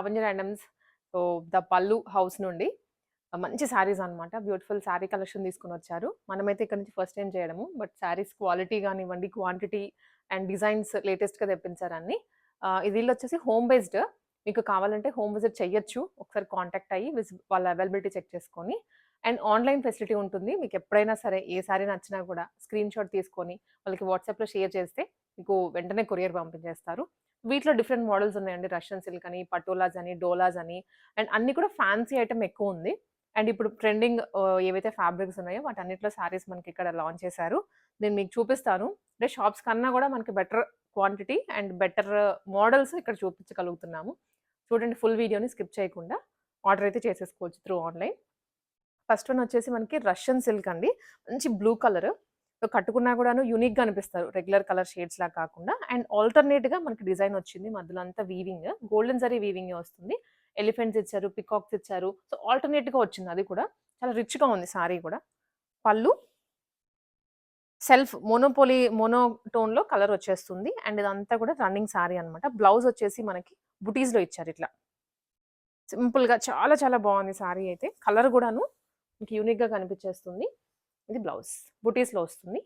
Lavanya randoms so the pallu house నుండి మంచి శారీస్ అనమాట బ్యూటిఫుల్ శారీ కలెక్షన్ తీసుకుని వచ్చారు. మనమైతే ఇక్కడ నుంచి ఫస్ట్ టైం చేయడము. బట్ శారీస్ క్వాలిటీ కానివ్వండి క్వాంటిటీ అండ్ డిజైన్స్ లేటెస్ట్గా తెప్పించారు అన్ని. ఇది వీళ్ళు వచ్చేసి హోమ్ బేస్డ్. మీకు కావాలంటే హోమ్ విజిట్ చేయొచ్చు ఒకసారి కాంటాక్ట్ అయ్యి విజ్- వాళ్ళ అవైలబిలిటీ చెక్ చేసుకొని. అండ్ ఆన్లైన్ ఫెసిలిటీ ఉంటుంది. మీకు ఎప్పుడైనా సరే ఏ సారీ నచ్చినా కూడా స్క్రీన్ షాట్ తీసుకొని వాళ్ళకి వాట్సాప్లో షేర్ చేస్తే మీకు వెంటనే కొరియర్ పంపించేస్తారు. వీటిలో డిఫరెంట్ మోడల్స్ ఉన్నాయండి. రష్యన్ సిల్క్ అని పటోలాస్ అని డోలాస్ అని. అండ్ అన్ని కూడా ఫ్యాన్సీ ఐటమ్ ఎక్కువ ఉంది. అండ్ ఇప్పుడు ట్రెండింగ్ ఏవైతే ఫ్యాబ్రిక్స్ ఉన్నాయో వాటి అన్నింటిలో సారీస్ మనకి ఇక్కడ లాంచ్ చేశారు. నేను మీకు చూపిస్తాను. అంటే షాప్స్ కన్నా కూడా మనకి better quantity and better models ఇక్కడ చూపించగలుగుతున్నాము. చూడండి ఫుల్ వీడియోని స్కిప్ చేయకుండా ఆర్డర్ అయితే చేసేసుకోవచ్చు త్రూ ఆన్లైన్. ఫస్ట్ వన్ వచ్చేసి మనకి రష్యన్ సిల్క్ అండి. మంచి బ్లూ కలర్. కట్టుకున్నా కూడాను యూనిక్గా అనిపిస్తారు. రెగ్యులర్ కలర్ షేడ్స్ లా కాకుండా. అండ్ ఆల్టర్నేట్గా మనకి డిజైన్ వచ్చింది. మధ్యలో అంతా వీవింగ్ గోల్డెన్ జరీ వీవింగ్ వస్తుంది. ఎలిఫెంట్స్ ఇచ్చారు పికాక్స్ ఇచ్చారు. సో ఆల్టర్నేట్గా వచ్చింది అది కూడా. చాలా రిచ్గా ఉంది సారీ కూడా. పళ్ళు సెల్ఫ్ మోనోపోలి మోనోటోన్లో కలర్ వచ్చేస్తుంది. అండ్ ఇదంతా కూడా రన్నింగ్ సారీ అనమాట బ్లౌజ్ వచ్చేసి మనకి బుటీస్లో ఇచ్చారు ఇట్లా. సింపుల్గా చాలా చాలా బాగుంది సారీ అయితే. కలర్ కూడాను మీకు యూనిక్గా కనిపించేస్తుంది. ఇది బ్లౌజ్. బుటీస్లో వస్తుంది.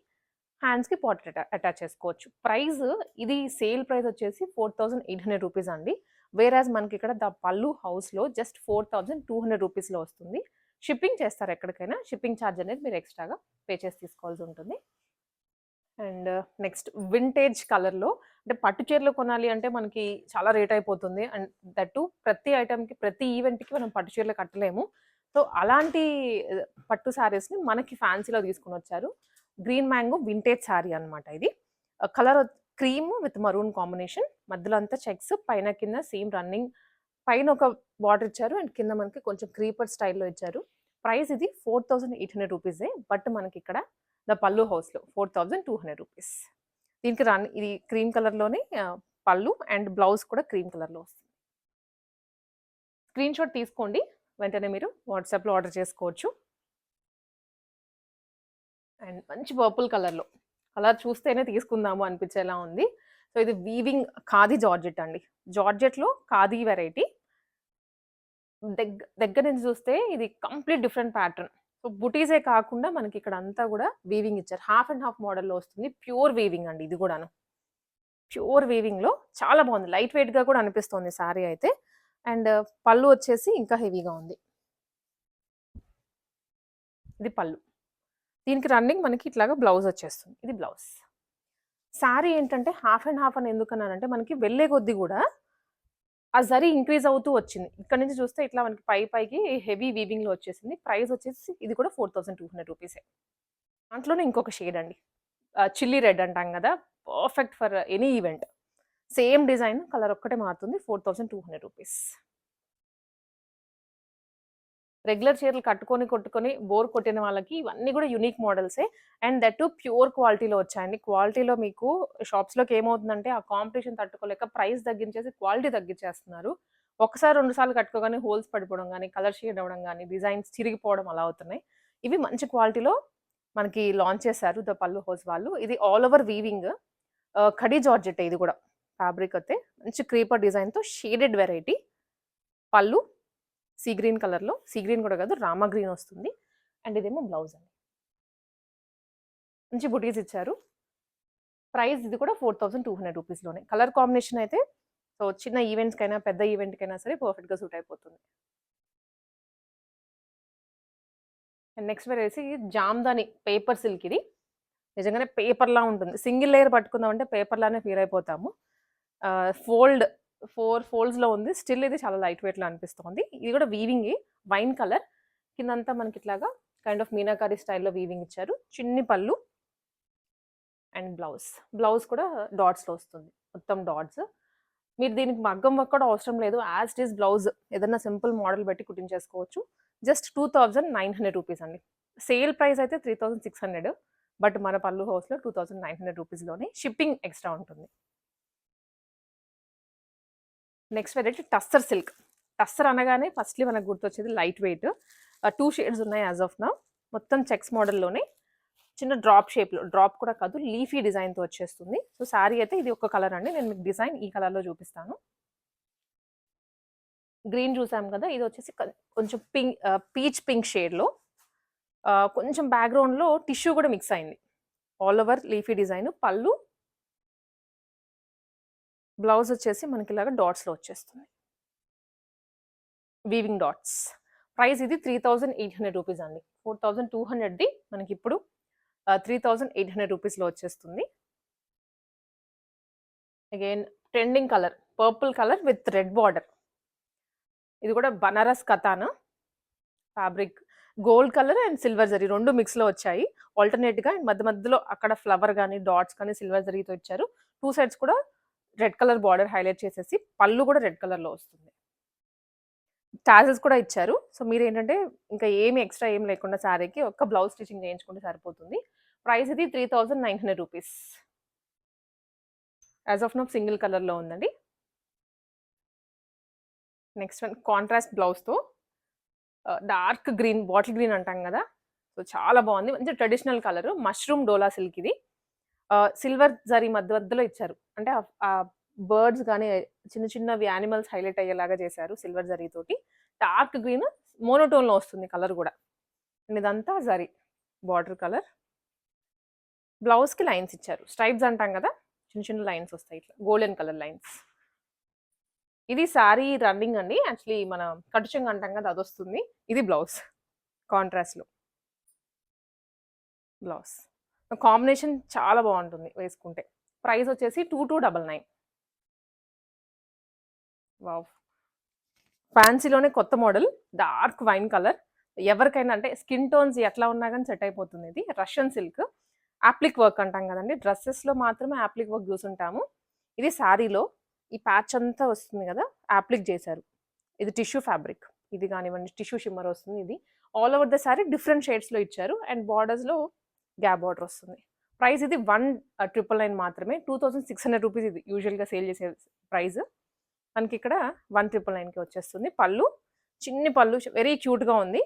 హ్యాండ్స్కి పాకెట్ అటాచ్ చేసుకోవచ్చు. ప్రైస్ ఇది సేల్ ప్రైస్ వచ్చేసి four thousand eight hundred rupees అండి. వేరాజ్ మనకి ఇక్కడ ద పల్లు హౌస్లో just four thousand two hundred రూపీస్లో వస్తుంది. షిప్పింగ్ చేస్తారు ఎక్కడికైనా. షిప్పింగ్ ఛార్జ్ అనేది మీరు ఎక్స్ట్రాగా పే చేసి తీసుకోవాల్సి ఉంటుంది. అండ్ నెక్స్ట్ వింటేజ్ కలర్లో అంటే పట్టు చీరలు కొనాలి అంటే మనకి చాలా రేట్ అయిపోతుంది. అండ్ దట్టు ప్రతి ఐటెంకి ప్రతి ఈవెంట్కి మనం పట్టు చీరలు కట్టలేము. సో అలాంటి పట్టు శారీస్ని మనకి ఫ్యాన్సీలో తీసుకుని వచ్చారు. గ్రీన్ మ్యాంగో వింటేజ్ శారీ అనమాట ఇది. Colour cream with maroon combination. మధ్యలో అంతా చెక్స్ పైన కింద సేమ్ రన్నింగ్. పైన ఒక బార్డర్ ఇచ్చారు అండ్ కింద మనకి కొంచెం క్రీపర్ స్టైల్లో ఇచ్చారు. ప్రైస్ ఇది ఫోర్ థౌసండ్ ఎయిట్ హండ్రెడ్ రూపీసే బట్ మనకి ఇక్కడ ద పల్లు హౌస్లో four thousand two hundred rupees. దీనికి రన్ ఇది క్రీమ్ కలర్లోనే పళ్ళు అండ్ బ్లౌజ్ కూడా క్రీమ్ కలర్లో వస్తుంది. స్క్రీన్ షాట్ తీసుకోండి. వెంటనే మీరు వాట్సాప్లో ఆర్డర్ చేసుకోవచ్చు. అండ్ మంచి పర్పుల్ కలర్లో. కలర్ చూస్తేనే తీసుకుందాము అనిపించేలా ఉంది. సో ఇది వీవింగ్ ఖాదీ జార్జెట్ అండి. జార్జెట్లో ఖాదీ వెరైటీ. దగ్గ దగ్గర నుంచి చూస్తే ఇది కంప్లీట్ డిఫరెంట్ ప్యాటర్న్. సో బుటీసే కాకుండా మనకి ఇక్కడ అంతా కూడా వీవింగ్ ఇచ్చారు. హాఫ్ అండ్ హాఫ్ మోడల్లో వస్తుంది. ప్యూర్ వీవింగ్ అండి ఇది కూడాను. ప్యూర్ వీవింగ్లో చాలా బాగుంది. లైట్ వెయిట్గా కూడా అనిపిస్తుంది సారీ అయితే. అండ్ పళ్ళు వచ్చేసి ఇంకా హెవీగా ఉంది. ఇది పళ్ళు. దీనికి రన్నింగ్ మనకి ఇట్లాగా బ్లౌజ్ వచ్చేస్తుంది. ఇది బ్లౌజ్. శారీ ఏంటంటే హాఫ్ అండ్ హాఫ్ అని ఎందుకన్నానంటే మనకి వెళ్ళే కొద్దీ కూడా ఆ జరీ ఇంక్రీజ్ అవుతూ వచ్చింది. ఇక్కడ నుంచి చూస్తే ఇట్లా మనకి పై పైకి హెవీ వీవింగ్లో వచ్చేసింది. ప్రైస్ వచ్చేసి ఇది కూడా ఫోర్ థౌసండ్ టూ హండ్రెడ్ రూపీసే. దాంట్లోనే ఇంకొక షేడ్ అండి. చిల్లీ రెడ్ అంటాం కదా perfect for any event. Same design colour ఒక్కటే మారుతుంది. Four thousand two hundred rupees. Regular చీరలు కట్టుకొని కొట్టుకొని బోర్ కొట్టిన వాళ్ళకి ఇవన్నీ కూడా యునిక్ మోడల్సే. అండ్ దట్ టు ప్యూర్ క్వాలిటీలో వచ్చాయండి. క్వాలిటీలో మీకు షాప్స్లోకి ఏమవుతుందంటే ఆ కాంపిటీషన్ తట్టుకోలేక ప్రైస్ తగ్గించేసి క్వాలిటీ తగ్గించేస్తున్నారు. ఒకసారి రెండు సార్లు కట్టుకోగానే హోల్స్ పడిపోవడం కానీ కలర్ షేడ్ అవ్వడం కానీ డిజైన్స్ చిరిగిపోవడం అలా అవుతున్నాయి. ఇవి మంచి క్వాలిటీలో మనకి లాంచ్ చేశారు ద పల్లు హౌస్ వాళ్ళు. ఇది ఆల్ ఓవర్ వీవింగ్ కడీ జార్జెట్ ఇది కూడా. ఫ్యాబ్రిక్ అయితే మంచి క్రీపర్ డిజైన్తో shaded variety. Pallu sea green కలర్లో. సీ గ్రీన్ కూడా కాదు రామా గ్రీన్ వస్తుంది. అండ్ ఇదేమో బ్లౌజ్ అండి. మంచి బుటీస్ ఇచ్చారు. ప్రైస్ ఇది కూడా ఫోర్ థౌసండ్ టూ హండ్రెడ్ రూపీస్లోనే. కలర్ కాంబినేషన్ అయితే సో చిన్న ఈవెంట్స్కైనా పెద్ద ఈవెంట్కైనా సరే పర్ఫెక్ట్గా సూట్ అయిపోతుంది. అండ్ నెక్స్ట్ వచ్చేసి జామ్దాని పేపర్ సిల్క్ ఇది నిజంగానే పేపర్లా ఉంటుంది. సింగిల్ లేయర్ పట్టుకుందామంటే పేపర్లానే ఫీల్ అయిపోతాము. ఫోల్డ్ ఫోర్ ఫోల్డ్స్లో ఉంది. స్టిల్ ఇది చాలా లైట్ వెయిట్లో అనిపిస్తుంది. ఇది కూడా వీవింగ్ వైన్ కలర్. కిందంతా మనకి ఇట్లాగా కైండ్ ఆఫ్ మీనాకారి స్టైల్లో వీవింగ్ ఇచ్చారు. చిన్ని పళ్ళు అండ్ బ్లౌజ్. బ్లౌజ్ కూడా డాట్స్లో వస్తుంది. మొత్తం డాట్స్ మీరు దీనికి మగ్గం వర్క్ కూడా అవసరం లేదు. యాజ్ ఇట్ ఈస్ బ్లౌజ్ ఏదైనా సింపుల్ మోడల్ పెట్టి కుట్టించేసుకోవచ్చు. Just two thousand nine hundred rupees అండి. సేల్ ప్రైస్ అయితే three thousand six hundred but మన పళ్ళు హౌస్లో టూ థౌజండ్ నైన్ హండ్రెడ్ రూపీస్లోనే షిప్పింగ్ ఎక్స్ట్రా ఉంటుంది. Next variety tussar silk tussar అనగానే ఫస్ట్లీ మనకు గుర్తొచ్చేది లైట్ వెయిట్ టూ షేడ్స్ ఉన్నాయి యాజ్ ఆఫ్ నా మొత్తం చెక్స్ మోడల్లోనే చిన్న డ్రాప్ షేప్లో డ్రాప్ కూడా కాదు లీఫీ డిజైన్తో వచ్చేస్తుంది. సో శారీ అయితే ఇది ఒక కలర్ అండి. నేను మీకు డిజైన్ ఈ కలర్లో చూపిస్తాను. గ్రీన్ చూసాం కదా ఇది వచ్చేసి కొంచెం పింక్ పీచ్ పింక్ షేడ్లో కొంచెం బ్యాక్గ్రౌండ్లో టిష్యూ కూడా మిక్స్ అయింది. All over leafy design pallu blouse వచ్చేసి మనకి ఇలాగ డాట్స్లో వచ్చేస్తుంది. వీవింగ్ డాట్స్ ప్రైస్ ఇది three thousand eight hundred rupees అండి. ఫోర్ థౌజండ్ టూ హండ్రెడ్ది మనకి ఇప్పుడు త్రీ థౌజండ్ ఎయిట్ హండ్రెడ్ రూపీస్లో వచ్చేస్తుంది. Again trending colour purple colour with red border ఇది కూడా Banaras కథానా fabric gold colour and silver zari రెండు మిక్స్లో వచ్చాయి. ఆల్టర్నేట్గా మధ్య మధ్యలో అక్కడ ఫ్లవర్ కానీ డాట్స్ కానీ సిల్వర్ జరీతో ఇచ్చారు. టూ సైడ్స్ కూడా రెడ్ కలర్ బార్డర్ హైలైట్ చేసేసి పళ్ళు కూడా రెడ్ కలర్లో వస్తుంది. టాజెస్ కూడా ఇచ్చారు. సో మీరు ఏంటంటే ఇంకా ఏమి ఎక్స్ట్రా ఏం లేకుండా శారీకి ఒక్క బ్లౌజ్ స్టిచ్చింగ్ చేయించుకుంటే సరిపోతుంది. ప్రైస్ ఇది three thousand nine hundred rupees. As of now single కలర్లో ఉందండి. నెక్స్ట్ వన్ కాంట్రాస్ట్ బ్లౌజ్తో డార్క్ గ్రీన్ బాటిల్ గ్రీన్ అంటాం కదా. సో చాలా బాగుంది. మంచి traditional colour. Mushroom dola silk ఇది సిల్వర్ జరీ మధ్య మధ్యలో ఇచ్చారు. అంటే ఆ బర్డ్స్ కానీ చిన్న చిన్నవి యానిమల్స్ హైలైట్ అయ్యేలాగా చేశారు సిల్వర్ జరీ తోటి. డార్క్ గ్రీన్ మోనోటోన్లో వస్తుంది కలర్ కూడా. అండ్ ఇదంతా జరీ బార్డర్ కలర్. బ్లౌజ్కి లైన్స్ ఇచ్చారు. స్ట్రైప్స్ అంటాం కదా చిన్న చిన్న లైన్స్ వస్తాయి ఇట్లా గోల్డెన్ కలర్ లైన్స్. ఇది శారీ రన్నింగ్ అండి. యాక్చువల్లీ మన కటుచంగా అంటాం కదా అది వస్తుంది ఇది బ్లౌజ్ కాంట్రాస్ట్లో. బ్లౌజ్. కాంబినేషన్ చాలా బాగుంటుంది వేసుకుంటే. ప్రైస్ వచ్చేసి two two double nine. Wow. ఫ్యాన్సీలోనే కొత్త మోడల్ డార్క్ వైన్ కలర్. ఎవరికైనా అంటే స్కిన్ టోన్స్ ఎట్లా ఉన్నా కానీ సెట్ అయిపోతుంది ఇది. Russian silk. యాప్లిక్ వర్క్ అంటాం కదండి. డ్రెస్సెస్లో మాత్రమే యాప్లిక్ వర్క్ చూసుంటాము ఇది శారీలో ఈ ప్యాచ్ అంతా వస్తుంది కదా యాప్లిక్ చేశారు. ఇది టిష్యూ ఫ్యాబ్రిక్ ఇది కానివ్వండి టిష్యూ షిమ్మర్ వస్తుంది ఇది. All over the sari different షేడ్స్లో ఇచ్చారు. అండ్ బార్డర్స్లో గ్యాప్ బార్డర్ వస్తుంది. ప్రైస్ ఇది వన్ ట్రిపుల్ నైన్ మాత్రమే. Two thousand six hundred rupees ఇది యూజువల్గా సేల్ చేసే ప్రైస్. మనకి ఇక్కడ వన్ ట్రిపుల్ నైన్కి వచ్చేస్తుంది. పళ్ళు చిన్ని పళ్ళు వెరీ క్యూట్గా ఉంది.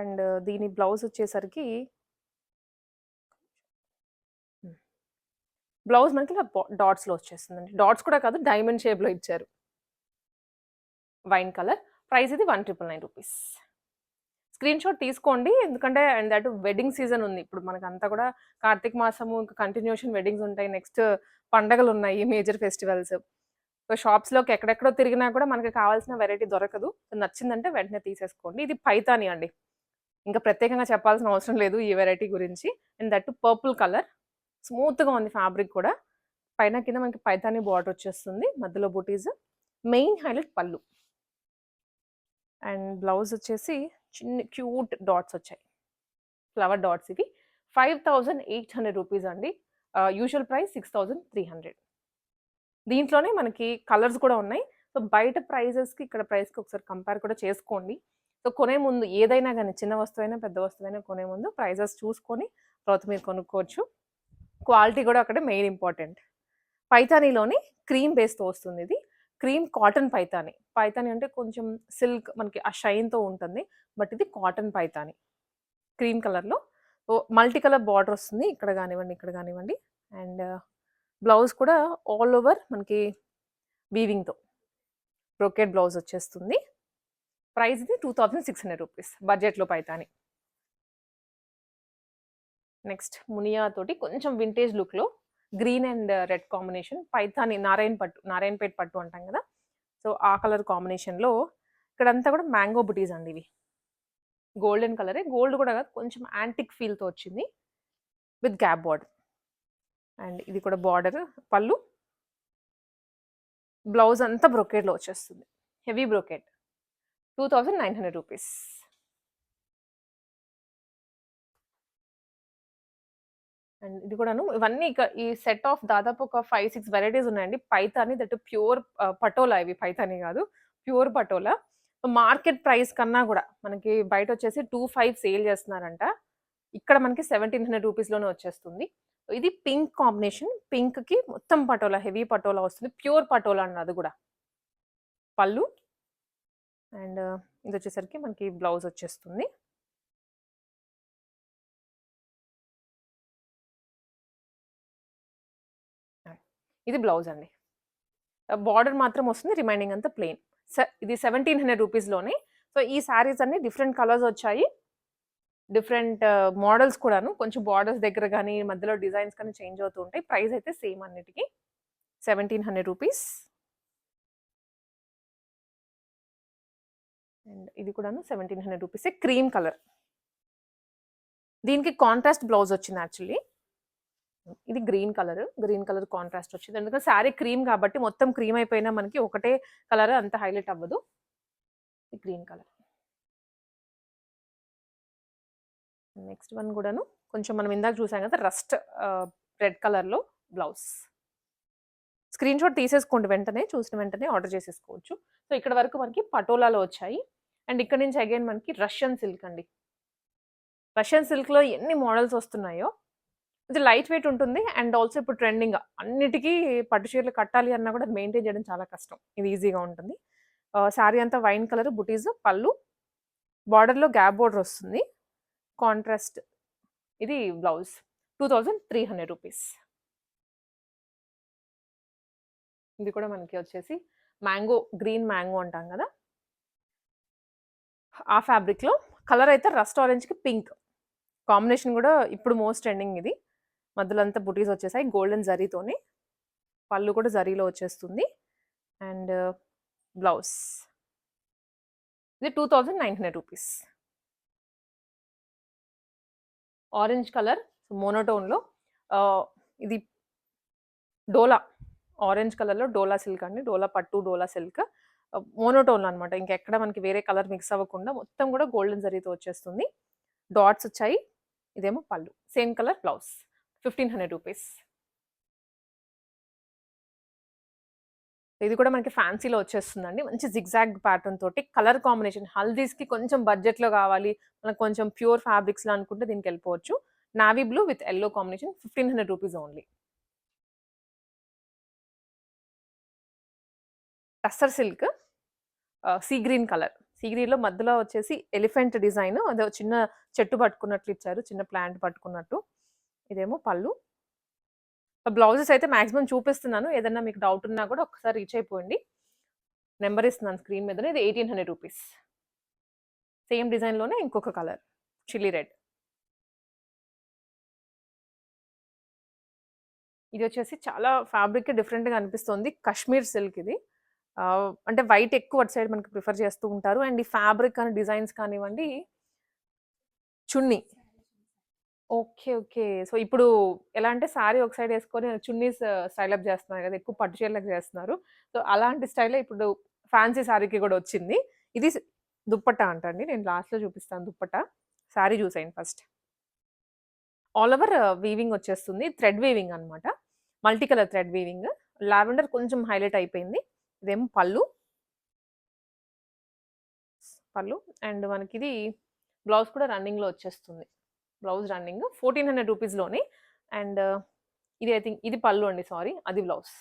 అండ్ దీని బ్లౌజ్ వచ్చేసరికి బ్లౌజ్ మనకి ఇలా డాట్స్లో వచ్చేస్తుందండి. డాట్స్ కూడా కాదు డైమండ్ షేప్లో ఇచ్చారు. Wine colour. ప్రైస్ ఇది one triple nine rupees. Screen shot తీసుకోండి. ఎందుకంటే అండ్ దట్ వెడ్డింగ్ సీజన్ ఉంది. ఇప్పుడు మనకంతా కూడా కార్తీక మాసము ఇంకా కంటిన్యూషన్ వెడ్డింగ్స్ ఉంటాయి. నెక్స్ట్ పండగలు ఉన్నాయి మేజర్ ఫెస్టివల్స్. సో షాప్స్లోకి ఎక్కడెక్కడో తిరిగినా కూడా మనకి కావాల్సిన వెరైటీ దొరకదు. నచ్చిందంటే వెంటనే తీసేసుకోండి. ఇది పైతాని అండి. ఇంకా ప్రత్యేకంగా చెప్పాల్సిన అవసరం లేదు ఈ వెరైటీ గురించి. And that purple colour. స్మూత్గా ఉంది ఫ్యాబ్రిక్ కూడా. పైన కింద మనకి పైతాని బార్డర్ వచ్చేస్తుంది. మధ్యలో butis. Main highlight pallu. And blouse వచ్చేసి చిన్న క్యూట్ డాట్స్ వచ్చాయి. ఫ్లవర్ డాట్స్ ఇవి. Five thousand eight hundred rupees అండి. Usual price six thousand three hundred. దీంట్లోనే మనకి కలర్స్ కూడా ఉన్నాయి. సో బయట ప్రైజెస్కి ఇక్కడ ప్రైస్కి ఒకసారి కంపేర్ కూడా చేసుకోండి. సో కొనే ముందు ఏదైనా కానీ చిన్న వస్తువైనా పెద్ద వస్తువైనా కొనే ముందు ప్రైజెస్ చూసుకొని తర్వాత మీరు కొనుక్కోవచ్చు. క్వాలిటీ కూడా అక్కడ మెయిన్ ఇంపార్టెంట్. పైతానీలోని క్రీమ్ బేస్తో వస్తుంది ఇది. Cream cotton Paithani. పైతాని అంటే కొంచెం సిల్క్ మనకి ఆ షైన్తో ఉంటుంది. బట్ ఇది కాటన్ పైతాని. క్రీమ్ కలర్లో. మల్టీ కలర్ బార్డర్ వస్తుంది. ఇక్కడ కానివ్వండి ఇక్కడ కానివ్వండి. అండ్ బ్లౌజ్ కూడా ఆల్ ఓవర్ మనకి వీవింగ్తో. బ్రోకెట్ బ్లౌజ్ వచ్చేస్తుంది. ప్రైస్ ఇది two thousand six hundred rupees. బడ్జెట్లో పైతాని. నెక్స్ట్ మునియా తోటి కొంచెం వింటేజ్ లుక్లో green and red combination Paithani Narayana పట్టు నారాయణపేట పట్టు అంటాం కదా. సో ఆ కలర్ కాంబినేషన్లో ఇక్కడంతా కూడా మ్యాంగో బుటీస్ అండి ఇవి. గోల్డెన్ కలరే. గోల్డ్ కూడా కాదు కొంచెం యాంటిక్ ఫీల్తో వచ్చింది. With gap border. అండ్ ఇది కూడా బార్డర్ పళ్ళు. బ్లౌజ్ అంతా బ్రొకేట్లో వచ్చేస్తుంది. Heavy brocade two thousand nine hundred rupees. And ఇది కూడాను ఇవన్నీ ఇక ఈ సెట్ ఆఫ్ దాదాపు ఒక ఫైవ్ సిక్స్ వెరైటీస్ ఉన్నాయండి. పైతాని దట్ ప్యూర్ పటోలా ఇవి. పైతాని కాదు. ప్యూర్ పటోలా. మార్కెట్ ప్రైస్ కన్నా కూడా మనకి బయట వచ్చేసి టూ ఫైవ్ సేల్ చేస్తున్నారంట. ఇక్కడ మనకి సెవెంటీన్ హండ్రెడ్ రూపీస్లోనే వచ్చేస్తుంది. ఇది పింక్ కాంబినేషన్. పింక్కి మొత్తం పటోలా హెవీ పటోలా వస్తుంది. ప్యూర్ పటోలా అన్న అది కూడా. పళ్ళు. అండ్ ఇది వచ్చేసరికి మనకి బ్లౌజ్ వచ్చేస్తుంది. ఇది బ్లౌజ్ అండి. బార్డర్ మాత్రం వస్తుంది రిమైనింగ్ అంతా ప్లెయిన్. ఇది సెవెంటీన్ హండ్రెడ్ రూపీస్లోనే సో ఈ శారీస్ అన్ని డిఫరెంట్ కలర్స్ వచ్చాయి. డిఫరెంట్ మోడల్స్ కూడాను. కొంచెం బార్డర్స్ దగ్గర కానీ మధ్యలో డిజైన్స్ కానీ చేంజ్ అవుతూ ఉంటాయి. ప్రైస్ అయితే సేమ్ అన్నిటికీ. Seventeen hundred rupees. అండ్ ఇది కూడాను seventeen hundred rupees cream colour. దీనికి కాంట్రాస్ట్ బ్లౌజ్ వచ్చింది యాక్చువల్లీ. ఇది green colour. Green colour contrast వచ్చింది. ఎందుకంటే శారీ క్రీమ్ కాబట్టి మొత్తం క్రీమ్ అయిపోయినా మనకి ఒకటే కలర్ అంత హైలైట్ అవ్వదు. Green colour. నెక్స్ట్ వన్ కూడాను కొంచెం మనం ఇందాక చూసాం కదా రస్ట్ రెడ్ కలర్లో బ్లౌజ్. స్క్రీన్ షాట్ తీసేసుకోండి వెంటనే చూసిన వెంటనే ఆర్డర్ చేసేసుకోవచ్చు. సో ఇక్కడ వరకు మనకి పటోలాలో వచ్చాయి. అండ్ ఇక్కడ నుంచి అగైన్ మనకి రష్యన్ సిల్క్ అండి. రష్యన్ సిల్క్లో ఎన్ని మోడల్స్ వస్తున్నాయో ఇది లైట్ వెయిట్ ఉంటుంది అండ్ ఆల్సో ఇప్పుడు ట్రెండింగ్ అన్నిటికీ పట్టు చీరలు కట్టాలి అన్నా కూడా మెయింటైన్ చేయడం చాలా కష్టం. ఇది ఈజీగా ఉంటుంది. శారీ అంతా వైన్ కలర్ బుటీస్ పళ్ళు బార్డర్లో గ్యాప్ బోర్డర్ వస్తుంది. కాంట్రాస్ట్ ఇది blouse two thousand three hundred rupees. ఇది కూడా మనకి వచ్చేసి మ్యాంగో గ్రీన్ మ్యాంగో అంటాం కదా. ఆ ఫ్యాబ్రిక్లో కలర్ అయితే రస్ట్ ఆరెంజ్కి పింక్ కాంబినేషన్ కూడా ఇప్పుడు మోస్ట్ ట్రెండింగ్ ఇది. మధ్యలో అంతా బుటీస్ వచ్చేసాయి గోల్డెన్ జరీతోని. పళ్ళు కూడా జరీలో వచ్చేస్తుంది. And uh, blouse. ఇది two thousand nine hundred rupees. Orange colour మోనోటోన్లో ఇది డోలా. ఆరెంజ్ కలర్లో డోలా సిల్క్ అండి. డోలా పట్టు డోలా సిల్క్. మోనోటోన్లో అనమాట ఇంకెక్కడ మనకి వేరే కలర్ మిక్స్ అవ్వకుండా మొత్తం కూడా గోల్డెన్ జరీతో వచ్చేస్తుంది. డాట్స్ వచ్చాయి. ఇదేమో pallu. Same colour blouse. Fifteen hundred rupees. ఇది కూడా మనకి ఫ్యాన్సీలో వచ్చేస్తుందండి. మంచి జిగ్జాగ్ ప్యాటర్న్ తోటి కలర్ కాంబినేషన్. హల్దీస్కి కొంచెం బడ్జెట్లో కావాలి మనకు కొంచెం ప్యూర్ ఫ్యాబ్రిక్స్లో అనుకుంటే దీనికి వెళ్ళిపోవచ్చు. Navy blue with yellow combination fifteen hundred rupees only. Tussar silk sea green colour. Sea గ్రీన్లో మధ్యలో వచ్చేసి ఎలిఫెంట్ డిజైన్ అదే చిన్న చెట్టు పట్టుకున్నట్లు ఇచ్చారు చిన్న ప్లాంట్ పట్టుకున్నట్టు. ఇదేమో పళ్ళు. బ్లౌజెస్ అయితే మాక్సిమం చూపిస్తున్నాను. ఏదన్నా మీకు డౌట్ ఉన్నా కూడా ఒకసారి రీచ్ అయిపోయింది నెంబర్ ఇస్తున్నాను స్క్రీన్ మీద ఇది ఎయిటీన్ హండ్రెడ్ రూపీస్. సేమ్ డిజైన్లోనే ఇంకొక కలర్. Chilli red. ఇది వచ్చేసి చాలా ఫ్యాబ్రిక్ డిఫరెంట్గా అనిపిస్తుంది. కశ్మీర్ సిల్క్ ఇది. అంటే వైట్ ఎక్కువ అటు సైడ్ మనకి ప్రిఫర్ చేస్తూ ఉంటారు. అండ్ ఈ ఫ్యాబ్రిక్ కానీ డిజైన్స్ కానివ్వండి చున్నీ. ఓకే. ఓకే. సో, ఇప్పుడు ఎలా అంటే సారీ ఒక సైడ్ వేసుకొని చున్నీస్ స్టైలప్ చేస్తున్నారు కదా! ఎక్కువ పట్టు చీరలకు చేస్తున్నారు. సో, అలాంటి స్టైలే ఇప్పుడు ఫ్యాన్సీ సారీకి కూడా వచ్చింది. ఇది స్ దుప్పట్టా అంటండి. నేను లాస్ట్‌లో చూపిస్తాను దుప్పట్టా. సారీ చూసేయండి ఫస్ట్. ఆల్ ఓవర్ వీవింగ్ వచ్చేస్తుంది. థ్రెడ్ వీవింగ్ అనమాట. Multi colour thread weaving. Lavender కొంచెం హైలైట్ అయిపోయింది. ఇదేమో పళ్ళు. పళ్ళు అండ్ మనకిది బ్లౌజ్ కూడా రన్నింగ్‌లో వచ్చేస్తుంది. బ్లౌజ్ రన్నింగ్ ఫోర్టీన్ హండ్రెడ్ రూపీస్లోనే. అండ్ uh, ఇది ఐ థింక్ ఇది పళ్ళు అండి సారీ అది బ్లౌజ్.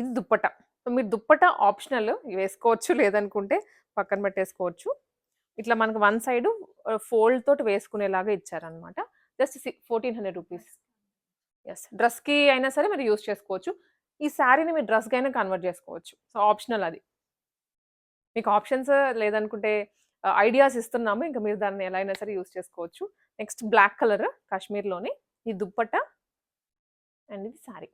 ఇది దుప్పట. సో మీరు దుప్పట ఆప్షనల్ వేసుకోవచ్చు లేదనుకుంటే పక్కన పెట్టేసుకోవచ్చు. ఇట్లా మనకు వన్ సైడ్ uh, ఫోల్డ్ తోటి వేసుకునేలాగా ఇచ్చారనమాట జస్ట్ ఫోర్టీన్ హండ్రెడ్ రూపీస్. ఎస్ డ్రెస్కి అయినా సరే మీరు యూస్ చేసుకోవచ్చు. ఈ శారీని మీరు డ్రెస్కి అయినా కన్వర్ట్ చేసుకోవచ్చు. సో ఆప్షనల్ అది. మీకు ఆప్షన్స్ లేదనుకుంటే ఐడియాస్ ఇస్తున్నాము. ఇంకా మీరు దాన్ని ఎలా అయినా సరే యూస్ చేసుకోవచ్చు. నెక్స్ట్ బ్లాక్ కలర్ కాశ్మీర్లోనే ఈ దుప్పట్ట అండ్ ఇది శారీ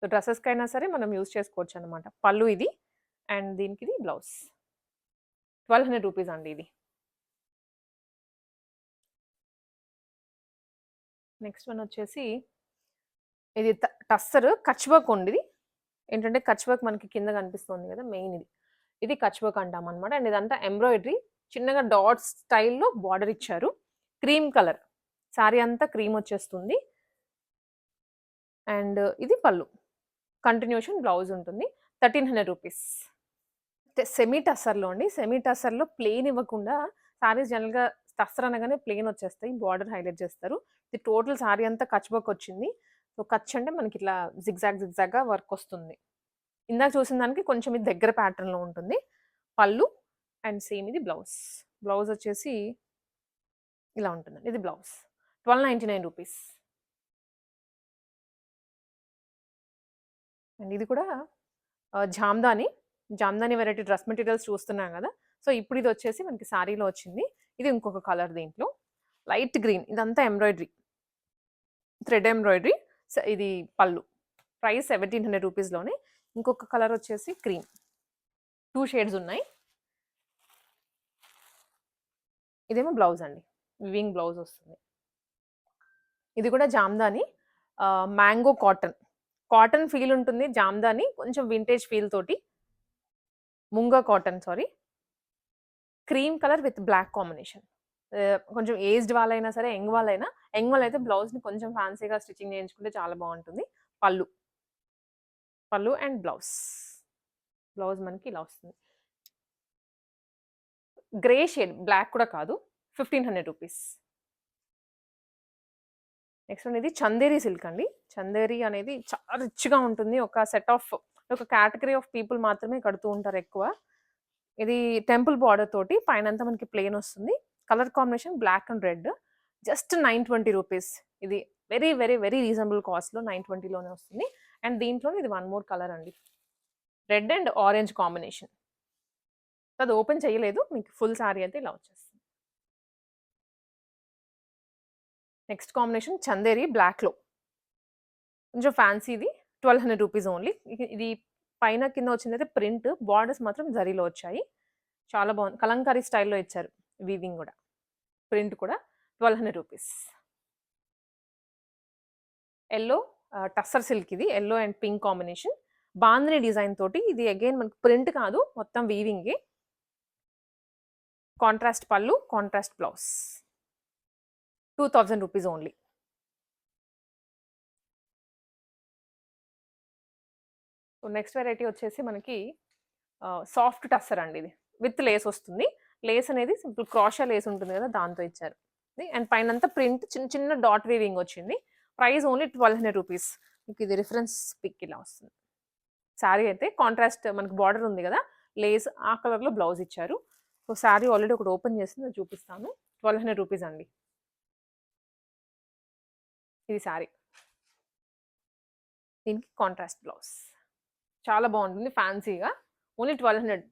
సో డ్రెస్సెస్కి అయినా సరే మనం యూస్ చేసుకోవచ్చు అనమాట పళ్ళు ఇది అండ్ దీనికి ఇది బ్లౌజ్ ట్వెల్వ్ హండ్రెడ్ రూపీస్ అండి ఇది. నెక్స్ట్ వన్ వచ్చేసి ఇది టస్సర్ కచ్ వర్క్ ఉంది. ఏంటంటే కచ్ వర్క్ మనకి కింద కనిపిస్తుంది కదా మెయిన్ ఇది. ఇది కచ్ వర్క్ అంటాం అనమాట అండ్ ఇదంతా ఎంబ్రాయిడరీ. చిన్నగా డాట్స్ స్టైల్లో బార్డర్ ఇచ్చారు. Cream colour. శారీ అంతా క్రీమ్ వచ్చేస్తుంది. అండ్ ఇది పళ్ళు. కంటిన్యూషన్ బ్లౌజ్ ఉంటుంది. Thirteen hundred rupees. సెమీ టసర్లో అండి. సెమీ టసర్లో ప్లెయిన్ ఇవ్వకుండా శారీస్ జనరల్గా టస్సర్ అనగానే ప్లెయిన్ వచ్చేస్తాయి. బార్డర్ హైలైట్ చేస్తారు. ఇది టోటల్ శారీ అంతా కచ్ వర్క్ వచ్చింది సో కచ్ అంటే మనకి ఇట్లా జిగ్జాగ్ జిగ్జాగ్గా వర్క్ వస్తుంది. ఇందాక చూసిన దానికి కొంచెం ఇది దగ్గర ప్యాటర్న్లో ఉంటుంది పళ్ళు అండ్ సేమ్ ఇది బ్లౌజ్ బ్లౌజ్ వచ్చేసి ఇలా ఉంటుందండి ఇది blouse twelve ninety nine rupees and ఇది కూడా Jamdani. Jamdani variety dress materials చూస్తున్నాం కదా సో, ఇప్పుడు ఇది వచ్చేసి మనకి శారీలో వచ్చింది. ఇది ఇంకొక కలర్ దీంట్లో. లైట్ గ్రీన్ ఇదంతా ఎంబ్రాయిడరీ. Thread embroidery. ఇది పళ్ళు. ప్రైస్ 1700 రూపీస్‌లోనే. ఇంకొక కలర్ వచ్చేసి క్రీమ్. టూ షేడ్స్ ఉన్నాయి. ఇదేమో బ్లౌజ్ అండి. వివింగ్ బ్లౌజ్ వస్తుంది. ఇది కూడా Jamdani. Mango cotton. Cotton feel ఉంటుంది. జామ్దాని కొంచెం వింటేజ్ ఫీల్ తోటి. Munga cotton sari. Cream colour with black combination. కొంచెం ఏజ్డ్ వాళ్ళైనా సరే, యంగ్ వాళ్ళైనా, యంగ్ వాళ్ళైతే బ్లౌజ్‌ని కొంచెం ఫ్యాన్సీగా స్టిచ్చింగ్ చేయించుకుంటే చాలా బాగుంటుంది పళ్ళు. పళ్ళు అండ్ బ్లౌజ్. బ్లౌజ్ మనకి ఇలా వస్తుంది. గ్రే షేడ్ బ్లాక్ కూడా కాదు. 1500 రూపీస్. నెక్స్ట్ అనేది ఇది చందేరి సిల్క్ అండి. చందేరి అనేది చాలా రిచ్‌గా ఉంటుంది. ఒక సెట్ ఆఫ్ ఒక కేటగిరీ ఆఫ్ పీపుల్ మాత్రమే కడుతూ ఉంటారు ఎక్కువ. ఇది టెంపుల్ బార్డర్ తోటి పైనంతా మనకి ప్లెయిన్ వస్తుంది. Colour combination black and red. Just 920 rupees. ఇది వెరీ, వెరీ, వెరీ రీజనబుల్ కాస్ట్‌లో 920లోనే వస్తుంది. అండ్ దీంట్లోనే ఇది వన్ మోర్ కలర్ అండి. Red and orange combination. అది ఓపెన్ చేయలేదు. మీకు ఫుల్ సారీ అయితే ఇలా వచ్చేస్తుంది. నెక్స్ట్ కాంబినేషన్ చందేరి బ్లాక్‌లో. కొంచెం ఫ్యాన్సీది 1200 రూపీస్ ఓన్లీ. ఇది పైన కింద వచ్చిందైతే ప్రింట్. బార్డర్స్ మాత్రం జరీలో వచ్చాయి. చాలా బాగుంది. కలంకారీ స్టైల్‌లో ఇచ్చారు. వీవింగ్ కూడా ప్రింట్ కూడా 1200 రూపీస్. ఎల్లో టస్సర్ సిల్క్ ఇది. Yellow and pink combination. బాంద్రీ design తోటి ఇది అగైన్ మనకి ప్రింట్ కాదు. మొత్తం వీవింగే. Contrast pallu, contrast blouse. 2000 rupees only. Next variety వచ్చేసి మనకి సాఫ్ట్ టస్సర్ అండి ఇది. విత్ లేస్ వస్తుంది. లేస్ అనేది సింపుల్ క్రాషా లేస్ ఉంటుంది కదా! దాంతో ఇచ్చారు. ఇది అండ్ పైనంతా ప్రింట్ చిన్న చిన్న డాట్ వీవింగ్ వచ్చింది. Price only 1200 rupees. మీకు ఇది రిఫరెన్స్ పిక్ ఇలా వస్తుంది. శారీ అయితే కాంట్రాస్ట్ మనకి బార్డర్ ఉంది కదా లేస్ ఆ కలర్‌లో బ్లౌజ్ ఇచ్చారు. సో, శారీ ఆల్రెడీ ఒకటి ఓపెన్ చేసింది. చూపిస్తాను ట్వెల్వ్ హండ్రెడ్ రూపీస్ అండి. ఇది శారీ. దీనికి కాంట్రాస్ట్ బ్లౌజ్. చాలా బాగుంటుంది ఫ్యాన్సీగా. ఓన్లీ 1200.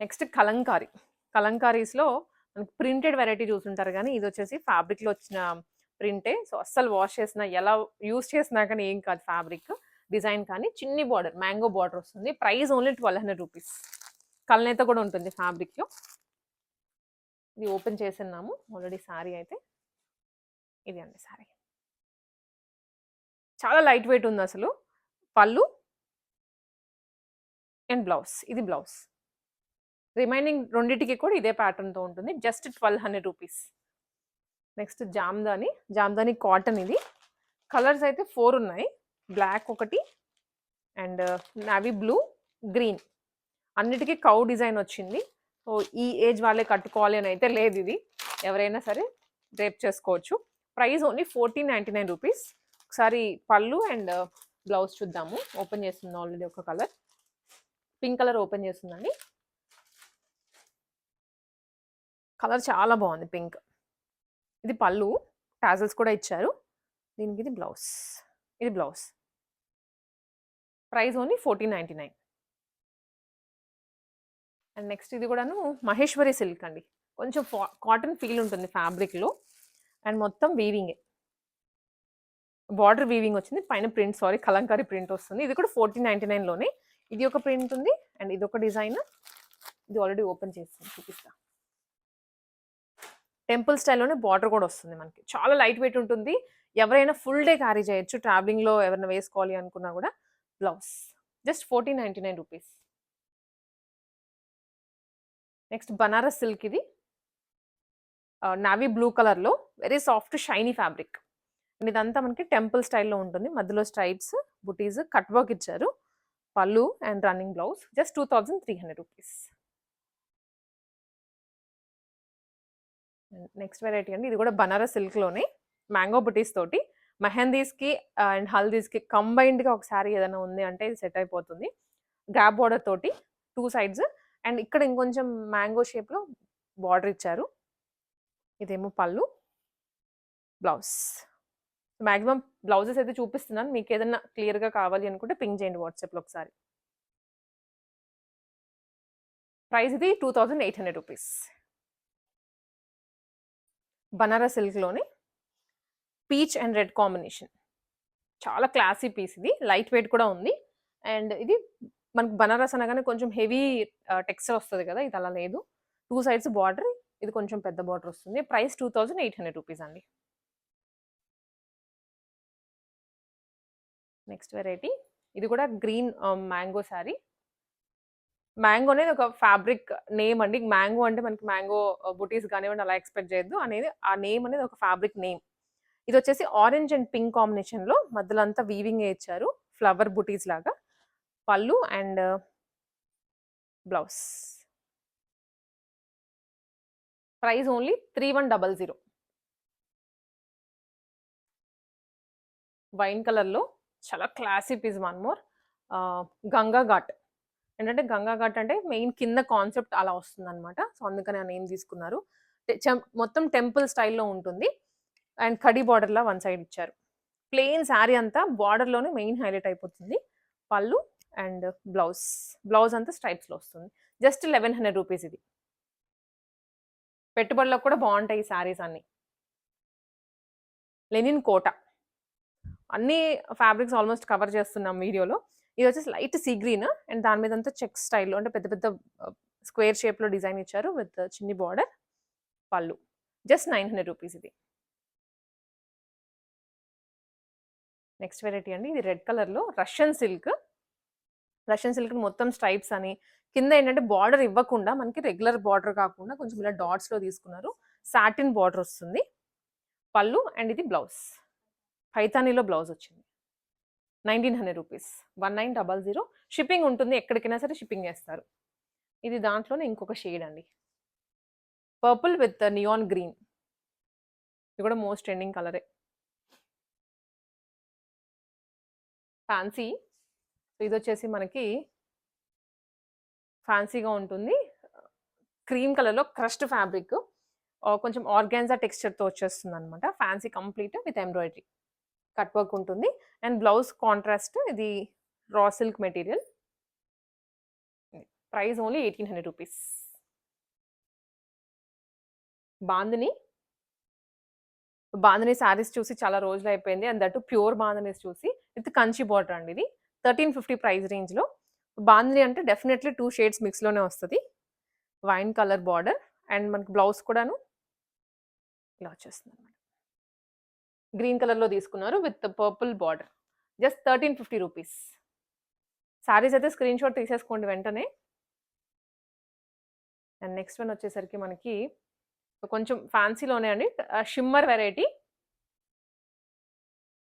నెక్స్ట్ కలంకారీ. కలంకారీస్‌లో మనకి ప్రింటెడ్ వెరైటీ చూసుంటారు ఇది వచ్చేసి ఫ్యాబ్రిక్‌లో వచ్చిన ప్రింటే. సో, అస్సలు వాష్ చేసినా, ఎలా యూస్ చేసినా కానీ ఏం కాదు ఫ్యాబ్రిక్. డిజైన్ కానీ చిన్ని బార్డర్ మ్యాంగో బార్డర్ వస్తుంది. Price only 1200 rupees. కల్నేత కూడా ఉంటుంది ఫ్యాబ్రిక్‌లో. ఇది ఓపెన్ చేసిన్నాము ఆల్రెడీ శారీ అయితే. ఇది అండి శారీ. చాలా లైట్ వెయిట్ ఉంది అసలు పళ్ళు అండ్ బ్లౌజ్. ఇది బ్లౌజ్. రిమైనింగ్ రెండింటికి కూడా ఇదే ప్యాటర్న్‌తో ఉంటుంది. Just 1200 rupees. Next Jamdani. Jamdani cotton ఇది. కలర్స్ అయితే ఫోర్ ఉన్నాయి. బ్లాక్ ఒకటి అండ్ నావీ బ్లూ, గ్రీన్. అన్నిటికీ కౌ డిజైన్ వచ్చింది. సో, ఈ ఏజ్ వాళ్ళే కట్టుకోవాలి అని అయితే లేదు ఇది. ఎవరైనా సరే రేప్ చేసుకోవచ్చు. Price only 1499 rupees. ఒకసారి పళ్ళు అండ్ బ్లౌజ్ చూద్దాము. ఓపెన్ చేస్తుంది ఆల్రెడీ ఒక కలర్. పింక్ కలర్ ఓపెన్ చేస్తుందండి. కలర్ చాలా బాగుంది పింక్. ఇది పళ్ళు. టాజల్స్ కూడా ఇచ్చారు. దీనికి ఇది బ్లౌజ్. ఇది blouse. Price only 1499. And next ఇది కూడాను మహేశ్వరి సిల్క్ అండి. కొంచెం కాటన్ ఫీల్ ఉంటుంది ఫ్యాబ్రిక్‌లో. అండ్ మొత్తం వీవింగే. బార్డర్ వీవింగ్ వచ్చింది. పైన ప్రింట్ సారీ కలంకారీ ప్రింట్ వస్తుంది. ఇది కూడా 1499లోనే. ఇది ఒక ప్రింట్ ఉంది. అండ్ ఇది ఒక డిజైన్. ఇది ఆల్రెడీ ఓపెన్ చేసాను చూపిస్తాను టెంపుల్ స్టైల్‌లోనే బార్డర్ కూడా వస్తుంది మనకి. చాలా లైట్ వెయిట్ ఉంటుంది. ఎవరైనా ఫుల్ డే క్యారీ చేయొచ్చు. ట్రావెలింగ్‌లో ఎవరైనా వేసుకోవాలి అనుకున్నా కూడా. Blouse. Just 1499 rupees. Next Banaras silk ఇది. నావీ బ్లూ కలర్‌లో very soft shiny fabric. And ఇదంతా మనకి టెంపుల్ స్టైల్‌లో ఉంటుంది. మధ్యలో స్ట్రైప్స్, బుటీస్, కట్ వర్క్ ఇచ్చారు. Pallu and running blouse. Just 2300 rupees. Next variety అండి. ఇది కూడా బనారస్ సిల్క్‌లోనే మ్యాంగో బుటీస్ తోటి మెహందీస్‌కి అండ్ హల్దీస్‌కి కంబైన్డ్‌గా ఒక శారీ ఏదైనా ఉంది అంటే ఇది సెట్ అయిపోతుంది. గ్యాప్ బార్డర్ తోటి టూ సైడ్స్ అండ్ ఇక్కడ ఇంకొంచెం మ్యాంగో షేప్‌లో బార్డర్ ఇచ్చారు. ఇదేమో పళ్ళు. బ్లౌజ్. మ్యాక్సిమం బ్లౌజెస్ అయితే చూపిస్తున్నాను. మీకు ఏదైనా క్లియర్‌గా కావాలి అనుకుంటే పింగ్ చేయండి వాట్సాప్‌లో ఒకసారి. ప్రైస్ ఇది 2800 రూపీస్. బనారస్ సిల్క్‌లోనే పీచ్ అండ్ రెడ్ కాంబినేషన్. చాలా క్లాసీ పీస్ ఇది. లైట్ వెయిట్ కూడా ఉంది. అండ్ ఇది మనకు బనారస్ అనగానే కొంచెం హెవీ టెక్స్చర్ వస్తుంది కదా! ఇది అలా లేదు. Two sides border. ఇది కొంచెం పెద్ద బార్డర్ వస్తుంది. ప్రైస్ 2800 రూపీస్ అండి. Next variety. ఇది కూడా గ్రీన్ మ్యాంగో శారీ మ్యాంగో అనేది ఒక ఫ్యాబ్రిక్ నేమ్ అండి. మ్యాంగో అంటే మనకి మ్యాంగో బుటీస్ కానివ్వండి అలా ఎక్స్‌పెక్ట్ చేయొద్దు. అనేది ఆ నేమ్ అనేది ఒక ఫ్యాబ్రిక్ నేమ్. ఇది వచ్చేసి ఆరెంజ్ అండ్ పింక్ కాంబినేషన్‌లో మధ్యలో అంతా వీవింగ్ ఇచ్చారు. ఫ్లవర్ బుటీస్ లాగా. Pallu and blouse. Price only 3100. Wine కలర్‌లో చాలా classy piece one more. Ganga ghat. ఏంటంటే గంగా ఘాట్ అంటే మెయిన్ కింద కాన్సెప్ట్ అలా వస్తుందన్నమాట. సో, అందుకని ఆ నేమ్ తీసుకున్నారు. మొత్తం టెంపుల్ స్టైల్‌లో ఉంటుంది. అండ్ కడి బార్డర్‌లా వన్ సైడ్ ఇచ్చారు. ప్లెయిన్ శారీ అంతా బార్డర్‌లోనే మెయిన్ హైలైట్ అయిపోతుంది. పళ్ళు అండ్ బ్లౌజ్. బ్లౌజ్ అంతా స్ట్రైప్స్‌లో వస్తుంది. జస్ట్ 1100 రూపీస్ ఇది. పెట్టుబడులకు కూడా బాగుంటాయి ఈ సారీస్ అన్నీ. లెనిన్ కోట. అన్ని ఫ్యాబ్రిక్స్ ఆల్మోస్ట్ కవర్ చేస్తున్నాం వీడియోలో. ఇది వచ్చేసి లైట్ సీ గ్రీన్ అండ్ దాని మీదంతా చెక్ స్టైల్‌లో అంటే పెద్ద పెద్ద స్క్వేర్ షేప్‌లో డిజైన్ ఇచ్చారు విత్ చిన్ని బార్డర్. పళ్ళు. జస్ట్ 900 రూపీస్ ఇది. నెక్స్ట్ వెరైటీ అండి. ఇది రెడ్ కలర్‌లో రష్యన్ సిల్క్. రష్యన్ సిల్క్ మొత్తం స్ట్రైప్స్ అని కింద ఏంటంటే బార్డర్ ఇవ్వకుండా మనకి రెగ్యులర్ బార్డర్ కాకుండా కొంచెం ఇలా డాట్స్‌లో తీసుకున్నారు. సాటిన్ బార్డర్ వస్తుంది. పళ్ళు అండ్ ఇది బ్లౌజ్. పైతానీలో బ్లౌజ్ వచ్చింది. 1900 రూపీస్. 1900 షిప్పింగ్ ఉంటుంది. ఎక్కడికైనా సరే షిప్పింగ్ చేస్తారు. ఇది దాంట్లోనే ఇంకొక షేడ్ అండి. Purple with neon green. ఇది కూడా మోస్ట్ ట్రెండింగ్ కలరే. ఫ్యాన్సీ. ఇది వచ్చేసి మనకి ఫ్యాన్సీగా ఉంటుంది. క్రీమ్ కలర్‌లో క్రష్డ్ ఫ్యాబ్రిక్. కొంచెం ఆర్గాన్జా టెక్స్చర్‌తో వచ్చేస్తుంది అనమాట fancy complete with embroidery. Cut work ఉంటుంది. అండ్ బ్లౌజ్ కాంట్రాస్ట్ ఇది raw silk material. Price only 1800 rupees. Bandhani. Bandhani saris చూసి చాలా రోజులు అయిపోయింది అండ్ దట్ ప్యూర్ బాందినీస్ చూసి విత్ కంచి బార్డర్ అండి ఇది. 1350 ప్రైస్ రేంజ్‌లో. బాందిని అంటే డెఫినెట్లీ టూ షేడ్స్ మిక్స్‌లోనే వస్తుంది వైన్ కలర్ బార్డర్ అండ్ మనకు బ్లౌజ్ కూడాను ఇలా వచ్చేస్తుంది గ్రీన్ కలర్‌లో తీసుకున్నారు with purple border. Just 1350 rupees. Saris అయితే స్క్రీన్‌షాట్ తీసేసుకోండి వెంటనే. అండ్ నెక్స్ట్ వన్ వచ్చేసరికి మనకి కొంచెం ఫ్యాన్సీలోనే అండి. Shimmer variety.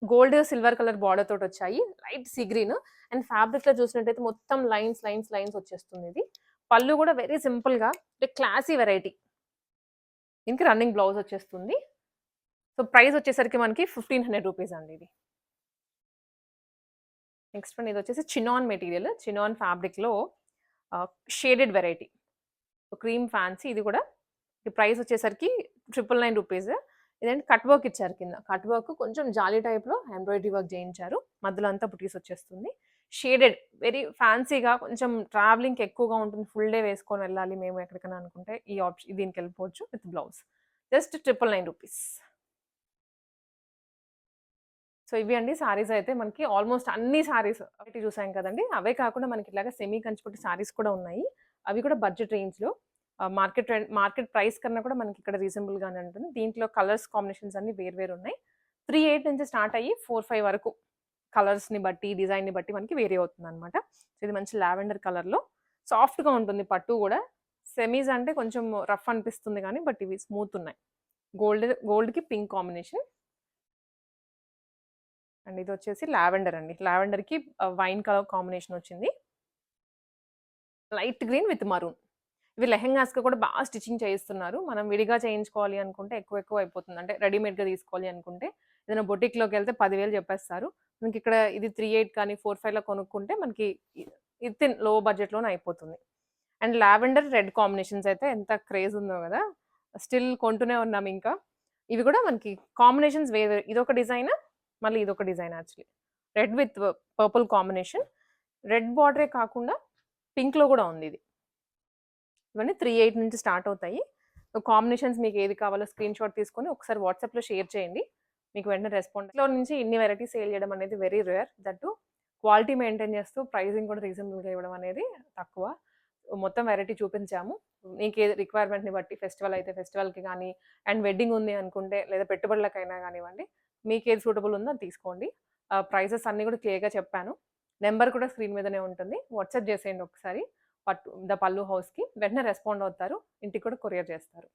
Gold, silver colour border తోటి వచ్చాయి లైట్ సీ గ్రీన్ అండ్ ఫ్యాబ్రిక్‌లో చూసినట్టయితే మొత్తం లైన్స్, లైన్స్, లైన్స్ వచ్చేస్తుంది ఇది. పళ్ళు కూడా వెరీ సింపుల్‌గా అంటే క్లాసీ వెరైటీ. దీనికి రన్నింగ్ బ్లౌజ్ వచ్చేస్తుంది. సో, ప్రైస్ వచ్చేసరికి మనకి 1500 రూపీస్ అండి ఇది. నెక్స్ట్ వన్ ఇదొచ్చేసి చినాన్ మెటీరియల్. చినాన్ ఫ్యాబ్రిక్‌లో షేడెడ్ వెరైటీ. క్రీమ్ ఫ్యాన్సీ ఇది కూడా. ఈ ప్రైస్ వచ్చేసరికి 999 రూపీస్. ఇదేంటి కట్ వర్క్ ఇచ్చారు కింద. కట్ వర్క్ కొంచెం జాలీ టైప్‌లో ఎంబ్రాయిడరీ వర్క్ చేయించారు. మధ్యలో అంతా బుటీస్ వచ్చేస్తుంది. షేడెడ్ వెరీ ఫ్యాన్సీగా కొంచెం ట్రావెలింగ్‌కి ఎక్కువగా ఉంటుంది. ఫుల్ డే వేసుకొని వెళ్ళాలి మేము ఎక్కడికైనా అనుకుంటే ఈ ఆప్షన్ దీనికి వెళ్ళిపోవచ్చు with blouse. Just 999 rupees. So, ఇవి అండి సారీస్ అయితే మనకి ఆల్మోస్ట్ అన్ని సారీస్ ఒకటి చూసాం కదండీ! అవే కాకుండా మనకి ఇలాగ సెమీ కంచిపట్టు సారీస్ కూడా ఉన్నాయి. అవి కూడా బడ్జెట్ రేంజ్‌లో మార్కెట్ మార్కెట్ ప్రైస్ కన్నా కూడా మనకి ఇక్కడ రీజనబుల్‌గానే ఉంటుంది. దీంట్లో కలర్స్ కాంబినేషన్స్ అన్నీ వేరు వేరు ఉన్నాయి. 38 నుంచి స్టార్ట్ అయ్యి 4, 5 వరకు కలర్స్‌ని బట్టి, డిజైన్‌ని బట్టి మనకి వేరే అవుతుంది అనమాట సో, ఇది మంచి లావెండర్ కలర్‌లో సాఫ్ట్‌గా ఉంటుంది పట్టు కూడా. సెమీస్ అంటే కొంచెం రఫ్ అనిపిస్తుంది కానీ బట్ ఇవి స్మూత్ ఉన్నాయి. గోల్డ్ గోల్డ్‌కి పింక్ కాంబినేషన్. అండ్ ఇది వచ్చేసి లావెండర్ అండి. లావెండర్‌కి వైన్ కలర్ కాంబినేషన్ వచ్చింది. Light green with maroon. ఇవి లెహెంగాస్‌కి కూడా బాగా స్టిచ్చింగ్ చేయిస్తున్నారు. మనం విడిగా చేయించుకోవాలి అనుకుంటే ఎక్కువ ఎక్కువ అయిపోతుంది. అంటే రెడీమేడ్‌గా తీసుకోవాలి అనుకుంటే ఏదైనా బొటిక్లోకి వెళ్తే పదివేలు చెప్పేస్తారు. మనకి ఇక్కడ ఇది 38 కానీ 45లో కొనుక్కుంటే మనకి ఇది వితిన్లో బడ్జెట్‌లోనే అయిపోతుంది. అండ్ లావెండర్, రెడ్ కాంబినేషన్స్ అయితే ఎంత క్రేజ్ ఉందో కదా! స్టిల్ కొంటూనే ఉన్నాం ఇంకా. ఇవి కూడా మనకి కాంబినేషన్స్ వేరు వేరు. ఇదొక డిజైన్, మళ్ళీ ఇదొక design actually. Red with purple combination. Red బార్డరే కాకుండా పింక్లో కూడా ఉంది ఇది. ఇవన్నీ త్రీ ఎయిట్ నుంచి స్టార్ట్ అవుతాయి. కాంబినేషన్స్ మీకు ఏది కావాలో స్క్రీన్ షాట్ తీసుకొని ఒకసారి వాట్సాప్లో షేర్ చేయండి. మీకు వెంటనే రెస్పాండ్లో నుంచి ఇన్ని వెరైటీస్ సేల్ చేయడం అనేది very rare. That quality maintain చేస్తూ ప్రైసింగ్ కూడా రీజనబుల్గా ఇవ్వడం అనేది తక్కువ. మొత్తం వెరైటీ చూపించాము. మీకు ఏ రిక్వైర్మెంట్ని బట్టి ఫెస్టివల్ అయితే ఫెస్టివల్కి కానీ అండ్ వెడ్డింగ్ ఉంది అనుకుంటే లేదా పెట్టుబడులకైనా కానివ్వండి మీకు ఏది సూటబుల్ ఉందో అది తీసుకోండి. ప్రైసెస్ అన్నీ కూడా క్లియర్గా చెప్పాను. నెంబర్ కూడా స్క్రీన్ మీదనే ఉంటుంది. వాట్సాప్ చేసేయండి ఒకసారి. పట్టు ద పల్లు హౌస్కి. వెంటనే రెస్పాండ్ అవుతారు. ఇంటికి కూడా కొరియర్ చేస్తారు.